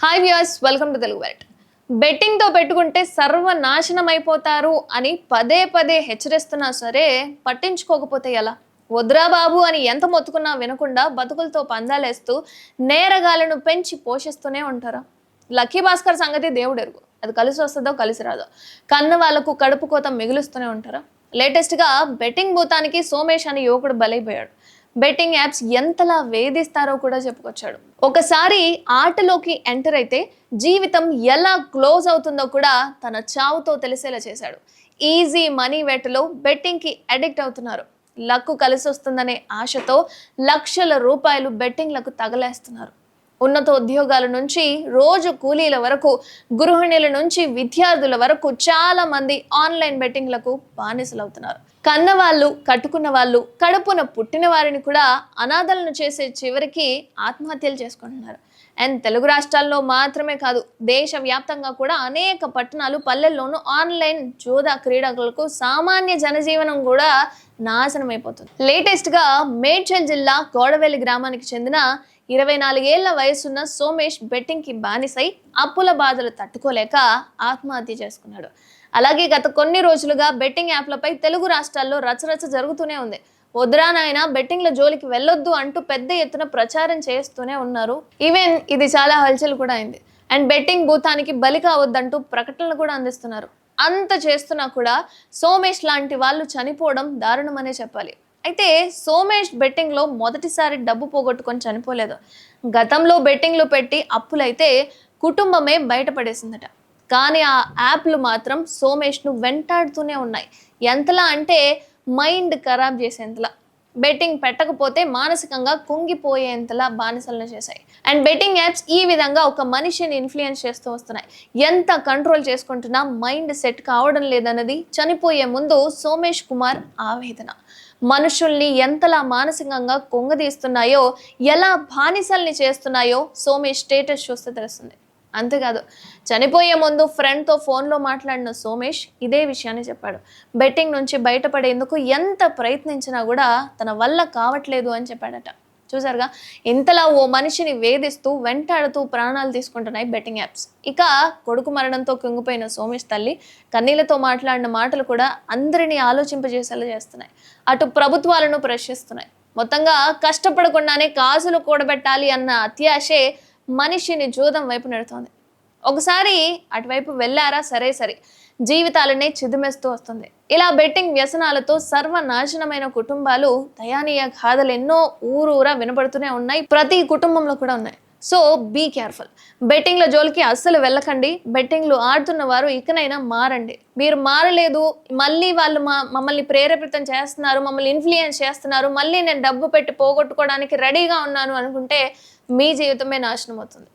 Hi viewers welcome to Telugu bet బెట్టింగ్తో పెట్టుకుంటే సర్వనాశనం అయిపోతారు అని పదే పదే హెచ్చరిస్తున్నా సరే పట్టించుకోకపోతే ఎలా? వద్రా బాబు అని ఎంత మొత్తుకున్నా వినకుండా బతుకులతో పందాలేస్తూ నేరగాలను పెంచి పోషిస్తూనే ఉంటారా? లక్కీ భాస్కర్ సంగతి దేవుడు ఎరుగు అది కలిసి వస్తుందో కలిసి రాదో. కన్న వాళ్ళకు కడుపు కోత మిగులుస్తూనే ఉంటారా? లేటెస్ట్గా బెట్టింగ్ భూతానికి సోమేష్ అనే యువకుడు బలైపోయాడు. బెట్టింగ్ యాప్స్ ఎంతలా వేధిస్తారో కూడా చెప్పుకొచ్చాడు. ఒకసారి ఆటలోకి ఎంటర్ అయితే జీవితం ఎలా క్లోజ్ అవుతుందో కూడా తన చావుతో తెలిసేలా చేశాడు. ఈజీ మనీ వేటలో బెట్టింగ్కి అడిక్ట్ అవుతున్నారు. లక్కు కలిసి వస్తుందనే ఆశతో లక్షల రూపాయలు బెట్టింగ్లకు తగలేస్తున్నారు. ఉన్నత ఉద్యోగాల నుంచి రోజు కూలీల వరకు గృహిణుల నుంచి విద్యార్థుల వరకు చాలా మంది ఆన్లైన్ బెట్టింగ్లకు బానిసలవుతున్నారు. కన్నవాళ్ళు కట్టుకున్న వాళ్ళు కడుపున పుట్టిన వారిని కూడా అనాథలను చేసే చివరికి ఆత్మహత్యలు చేసుకుంటున్నారు. అండ్ తెలుగు రాష్ట్రాల్లో మాత్రమే కాదు దేశవ్యాప్తంగా కూడా అనేక పట్టణాలు పల్లెల్లోనూ ఆన్లైన్ జోదా క్రీడకులకు సామాన్య జనజీవనం కూడా నాశనం అయిపోతుంది లేటెస్ట్గా మేడ్చల్ జిల్లా గోడవెల్లి గ్రామానికి చెందిన ఇరవై నాలుగేళ్ళ వయసున్న సోమేష్ బెట్టింగ్కి బానిసై అప్పుల బాధలు తట్టుకోలేక ఆత్మహత్య చేసుకున్నాడు. అలాగే గత కొన్ని రోజులుగా బెట్టింగ్ యాప్లపై తెలుగు రాష్ట్రాల్లో రచరచ జరుగుతూనే ఉంది. వద్దురా నాయన బెట్టింగ్ల జోలికి వెళ్ళొద్దు అంటూ పెద్ద ఎత్తున ప్రచారం చేస్తూనే ఉన్నారు. ఈవెన్ ఇది చాలా హల్చల్ కూడా అయింది. అండ్ బెట్టింగ్ భూతానికి బలి కావద్దంటూ ప్రకటనలు కూడా అందిస్తున్నారు. అంత చేస్తున్నా కూడా సోమేష్ లాంటి వాళ్ళు చనిపోవడం దారుణమనే చెప్పాలి. అయితే సోమేష్ బెట్టింగ్లో మొదటిసారి డబ్బు పోగొట్టుకొని చనిపోలేదు. గతంలో బెట్టింగ్లు పెట్టి అప్పులైతే కుటుంబమే బయటపడేసిందట. కానీ ఆ యాప్లు మాత్రం సోమేష్ను వెంటాడుతూనే ఉన్నాయి. ఎంతలా అంటే మైండ్ ఖరాబ్ చేసేంతలా. బెట్టింగ్ పెట్టకపోతే మానసికంగా కుంగిపోయేంతలా బానిసలను చేశాయి. అండ్ బెట్టింగ్ యాప్స్ ఈ విధంగా ఒక మనిషిని ఇన్ఫ్లుయెన్స్ చేస్తూ వస్తున్నాయి. ఎంత కంట్రోల్ చేసుకుంటున్నా మైండ్ సెట్ కావడం లేదన్నది చనిపోయే ముందు సోమేష్ కుమార్ ఆవేదన. మనుషుల్ని ఎంతలా మానసికంగా కొంగదీస్తున్నాయో ఎలా బానిసల్ని చేస్తున్నాయో సోమేష్ స్టేటస్ చూస్తే తెలుస్తుంది. అంతేకాదు చనిపోయే ముందు ఫ్రెండ్తో ఫోన్లో మాట్లాడిన సోమేష్ ఇదే విషయాన్ని చెప్పాడు. బెట్టింగ్ నుంచి బయటపడేందుకు ఎంత ప్రయత్నించినా కూడా తన వల్ల కావట్లేదు అని చెప్పాడట. చూసారుగా? ఇంతలా ఓ మనిషిని వేధిస్తూ వెంటాడుతూ ప్రాణాలు తీసుకుంటున్నాయి బెట్టింగ్ యాప్స్. ఇక కొడుకు మరణంతో కుంగిపోయిన సోమేష్ తల్లి కన్నీళ్ళతో మాట్లాడిన మాటలు కూడా అందరినీ ఆలోచింపజేసేలా చేస్తున్నాయి. అటు ప్రభుత్వాలను ప్రశ్నిస్తున్నాయి. మొత్తంగా కష్టపడకుండానే కాసులు కూడబెట్టాలి అన్న అత్యాశే మనిషిని జూదం వైపు నెడుతోంది. ఒకసారి అటువైపు వెళ్ళారా? సరే సరే. జీవితాలనే చిదిమేస్తూ వస్తుంది. ఇలా బెట్టింగ్ వ్యసనాలతో సర్వనాశనమైన కుటుంబాలు దయానీయ గాథలు ఎన్నో ఊరూరా వినపడుతూనే ఉన్నాయి. ప్రతి కుటుంబంలో కూడా ఉన్నాయి. సో బీ కేర్ఫుల్ బెట్టింగ్ల జోలికి అస్సలు వెళ్ళకండి. బెట్టింగ్లు ఆడుతున్న వారు ఇకనైనా మారండి. మీరు మారలేదు మళ్ళీ వాళ్ళు మా మమ్మల్ని ప్రేరేపితం చేస్తున్నారు మమ్మల్ని ఇన్ఫ్లుయెన్స్ చేస్తున్నారు మళ్ళీ నేను డబ్బు పెట్టి పోగొట్టుకోవడానికి రెడీగా ఉన్నాను అనుకుంటే మీ జీవితమే నాశనం అవుతుంది